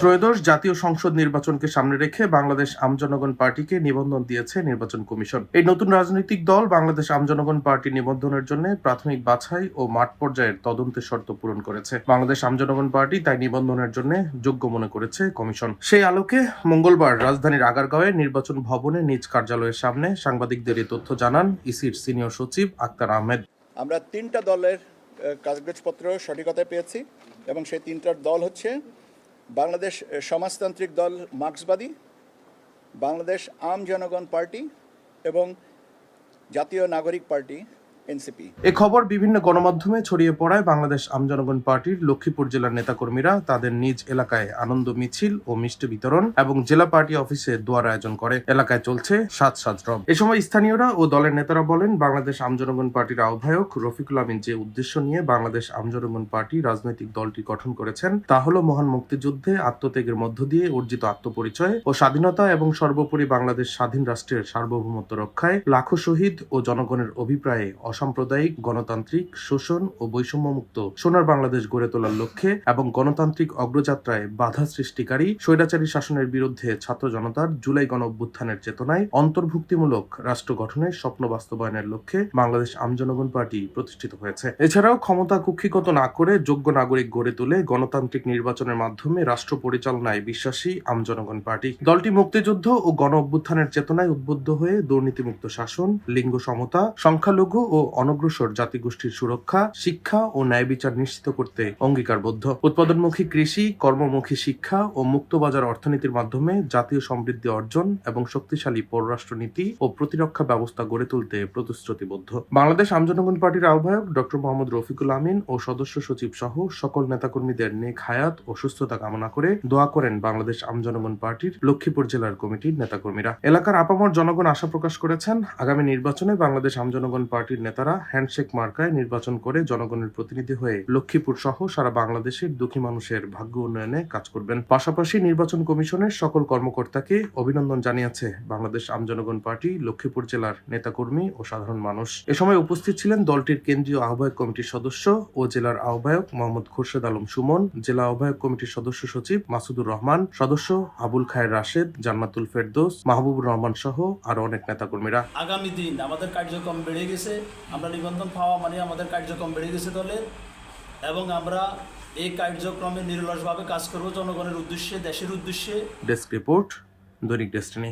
ত্রয়োদশ জাতীয় সংসদ নির্বাচনকে সামনে রেখে বাংলাদেশ আমজনগণ পার্টিকে নিবন্ধন দিয়েছে নির্বাচন কমিশন। এই নতুন রাজনৈতিক দল বাংলাদেশ আমজনগণ পার্টি নিবন্ধনের জন্য প্রাথমিক বাছাই ও মাঠ পর্যায়ের তদন্তের শর্ত পূরণ করেছে। বাংলাদেশ আমজনগণ পার্টি তাই নিবন্ধনের জন্য যোগ্য মনে করেছে কমিশন। সেই আলোকে মঙ্গলবার রাজধানীর আগারগাঁওয়ে নির্বাচন ভবনে নিজ কার্যালয়ের সামনে সাংবাদিকদের এই তথ্য জানান ইসির সিনিয়র সচিব আক্তার আহমেদ। আমরা তিনটা দলের কাগজপত্র সঠিকতায় পেয়েছি এবং সেই তিনটার দল হচ্ছে বাংলাদেশ সমাজতান্ত্রিক দল মার্ক্সবাদী, বাংলাদেশ আম জনগণ পার্টি এবং জাতীয় নাগরিক পার্টি। এনসিপি। এ খবর বিভিন্ন গণমাধ্যমে ছড়িয়ে পড়ায় বাংলাদেশ আমজনগণ পার্টির লক্ষ্মীপুর জেলার নেতাকর্মীরা তাদের নিজ এলাকায় আনন্দ মিছিল ও মিষ্টি বিতরণ এবং জেলা পার্টি অফিসে দোয়ার আয়োজন করে। এলাকায় চলছে সাজ সাজ রব। এ সময় স্থানীয়রা ও দলের নেতারা বলেন, বাংলাদেশ আমজনগণ পার্টির আহ্বায়ক রফিকুল আমিন যে উদ্দেশ্য নিয়ে বাংলাদেশ আমজনগণ পার্টি রাজনৈতিক দলটি গঠন করেছেন, তা হল মহান মুক্তিযুদ্ধে আত্মত্যাগের মধ্য দিয়ে অর্জিত আত্মপরিচয় ও স্বাধীনতা এবং সর্বোপরি বাংলাদেশ স্বাধীন রাষ্ট্রের সার্বভৌমত্ব রক্ষায় লাখো শহীদ ও জনগণের অভিপ্রায়ে অসাম্প্রদায়িক, গণতান্ত্রিক, শোষণ ও বৈষম্যমুক্ত সোনার বাংলাদেশ গড়ে তোলার লক্ষ্যে এবং গণতান্ত্রিক অগ্রযাত্রায় বাধা সৃষ্টিকারী স্বৈরাচারী শাসনের বিরুদ্ধে ছাত্র জনতার জুলাই গণ অভ্যুত্থানের চেতনায় অন্তর্ভুক্তিমূলক রাষ্ট্র গঠনের স্বপ্ন বাস্তবায়নের লক্ষ্যে বাংলাদেশ আমজনগণ পার্টি প্রতিষ্ঠিত হয়েছে। এছাড়াও ক্ষমতা কুক্ষিগত না করে যোগ্য নাগরিক গড়ে তুলে গণতান্ত্রিক নির্বাচনের মাধ্যমে রাষ্ট্র পরিচালনায় বিশ্বাসী আমজনগণ পার্টি। দলটি মুক্তিযুদ্ধ ও গণ অভ্যুত্থানের চেতনায় উদ্বুদ্ধ হয়ে দুর্নীতিমুক্ত শাসন, লিঙ্গ সমতা, সংখ্যালঘু ও অনগ্রসর জাতিগোষ্ঠীর সুরক্ষা, শিক্ষা ও ন্যায় বিচার নিশ্চিত করতে অঙ্গীকারবদ্ধ। উৎপাদনমুখী কৃষি, কর্মমুখী শিক্ষা ও মুক্তবাজার অর্থনীতির মাধ্যমে জাতীয় সমৃদ্ধি অর্জন এবং শক্তিশালী পররাষ্ট্রনীতি ও প্রতিরক্ষা ব্যবস্থা গড়ে তুলতে প্রতিশ্রুতিবদ্ধ। বাংলাদেশ আমজনগণ পার্টির আহ্বায়ক ডক্টর মোহাম্মদ রফিকুল আমিন ও সদস্য সচিব সহ সকল নেতাকর্মীদের নেক হায়াত ও সুস্থতা কামনা করে দোয়া করেন বাংলাদেশ আমজনগণ পার্টির লক্ষ্মীপুর জেলার কমিটির নেতাকর্মীরা। এলাকার আপামর জনগণ আশা প্রকাশ করেছেন, আগামী নির্বাচনে বাংলাদেশ আমজনগণ পার্টির নেতারা হ্যান্ডশেক মার্কায় নির্বাচন করে জনগণের প্রতিনিধি হয়ে লক্ষ্মীপুর সহ সারা বাংলাদেশের দুঃখী মানুষের ভাগ্য উন্নয়নে কাজ করবেন। পাশাপাশি নির্বাচন কমিশনের সকল কর্মকর্তাকে অভিনন্দন জানিয়েছে বাংলাদেশ আমজনগণ পার্টি, লক্ষ্মীপুর জেলার নেতাকর্মী ও সাধারণ মানুষ। এ সময় উপস্থিত ছিলেন দলটির কেন্দ্রীয় আহ্বায়ক কমিটির সদস্য ও জেলার আহ্বায়ক মোহাম্মদ খোরশেদ আলম সুমন, জেলা আহ্বায়ক কমিটির সদস্য সচিব মাসুদুর রহমান, সদস্য আবুল খায়ের রাশেদ, জান্নাতুল ফেরদৌস, মাহবুবুর রহমান সহ আরও অনেক নেতাকর্মীরা। আগামী দিন আমাদের কার্যক্রম বেড়ে গেছে। আমরা নিবন্ধন পাওয়া মানে আমাদের কার্যক্রম বেড়ে গেছে দলের এবং আমরা এই কার্যক্রমে নিরলসভাবে কাজ করব জনগণের উদ্দেশ্যে, দেশের উদ্দেশ্যে। ডেস্ক রিপোর্ট দৈনিক ডেস্টিনি